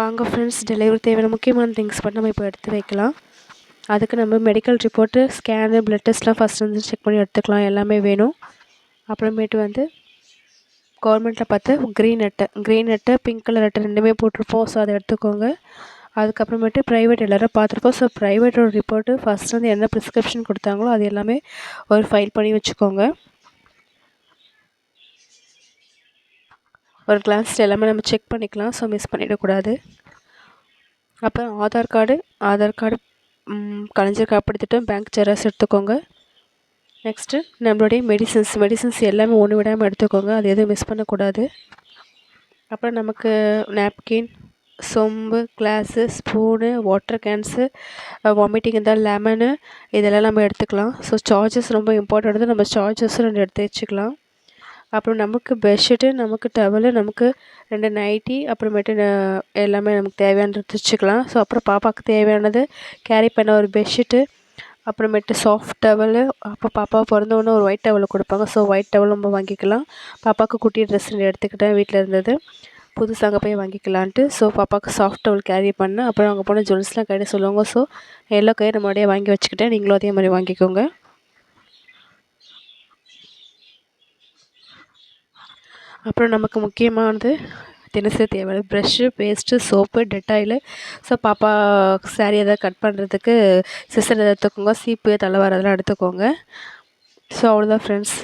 வாங்க friends delivery தேவையான முக்கியமான திங்ஸ் மட்டும் நம்ம இப்போ எடுத்து வைக்கலாம். அதுக்கு நம்ம மெடிக்கல் ரிப்போர்ட்டு ஸ்கேனு ப்ளட் டெஸ்ட்லாம் ஃபஸ்ட் வந்து செக் பண்ணி எடுத்துக்கலாம். எல்லாமே வேணும். அப்புறமேட்டு வந்து கவர்மெண்ட்டில் பார்த்து க்ரீன் அட்டை க்ரீன் அட்டை பிங்க் கலர் அட்டை ரெண்டுமே போட்டிருப்போம். ஸோ அதை எடுத்துக்கோங்க. அதுக்கப்புறமேட்டு ப்ரைவேட் எல்லோரும் பார்த்துருப்போம். ஸோ ப்ரைவேட்டோட ரிப்போர்ட்டு ஃபஸ்ட் வந்து என்ன ப்ரிஸ்கிரிப்ஷன் கொடுத்தாங்களோ அது எல்லாமே ஒரு ஃபைல் பண்ணி வச்சுக்கோங்க. ஒரு கிளாஸில் எல்லாமே நம்ம செக் பண்ணிக்கலாம். ஸோ மிஸ் பண்ணிடக்கூடாது. அப்புறம் ஆதார் கார்டு ஆதார் கார்டு கலைஞர் காப்பீடு பேங்க் ஜெராக்ஸ் எடுத்துக்கோங்க. நெக்ஸ்ட்டு நம்மளுடைய மெடிசன்ஸ் மெடிசன்ஸ் எல்லாமே ஒன்று விடாமல் எடுத்துக்கோங்க. அது எதுவும் மிஸ் பண்ணக்கூடாது. அப்புறம் நமக்கு நாப்கின் சொம்பு glass spoon water cans vomiting இருந்தால் லெமனு இதெல்லாம் நம்ம எடுத்துக்கலாம். ஸோ சார்ஜஸ் ரொம்ப இம்பார்ட்டன்ட் நம்ம சார்ஜஸும் ரெண்டு எடுத்து வச்சுக்கலாம். அப்புறம் நமக்கு பெட்ஷீட்டு நமக்கு டவலு நமக்கு ரெண்டு நைட்டி அப்புறமேட்டு எல்லாமே நமக்கு தேவையானது வச்சுக்கலாம் ஸோ அப்புறம் பாப்பாவுக்கு தேவையானது கேரி பண்ண ஒரு பெட்ஷீட்டு அப்புறமேட்டு சாஃப்ட் டவலு அப்போ பாப்பா பிறந்தவொடனே ஒரு ஒயிட் டவல் கொடுப்பாங்க. ஸோ ஒயிட் டவல் நம்ம வாங்கிக்கலாம். பாப்பாவுக்கு குட்டி ட்ரெஸ் எடுத்துக்கிட்டேன் வீட்டில் இருந்தது. புதுசாக அங்கே போய் வாங்கிக்கலான்ட்டு. ஸோ பாப்பாவுக்கு சாஃப்ட் டவல் கேரி பண்ணேன். அப்புறம் அங்கே போனால் ஜுவல்ஸ்லாம் கையில் சொல்லுவாங்க. ஸோ எல்லா கையும் நம்மளுடைய வாங்கி வச்சுக்கிட்டேன். நீங்களும் அதே மாதிரி வாங்கிக்கோங்க. அப்புறம் நமக்கு முக்கியமானது தினசரி தேவை brush paste soap Dettol so பாப்பா சாரீ எதாவது கட் பண்ணுறதுக்கு சிஸ்டர் எதாவது எடுத்துக்கோங்க. சீப்பு தலைவார் அதெல்லாம் எடுத்துக்கோங்க. ஸோ அவ்வளோதான் ஃப்ரெண்ட்ஸ்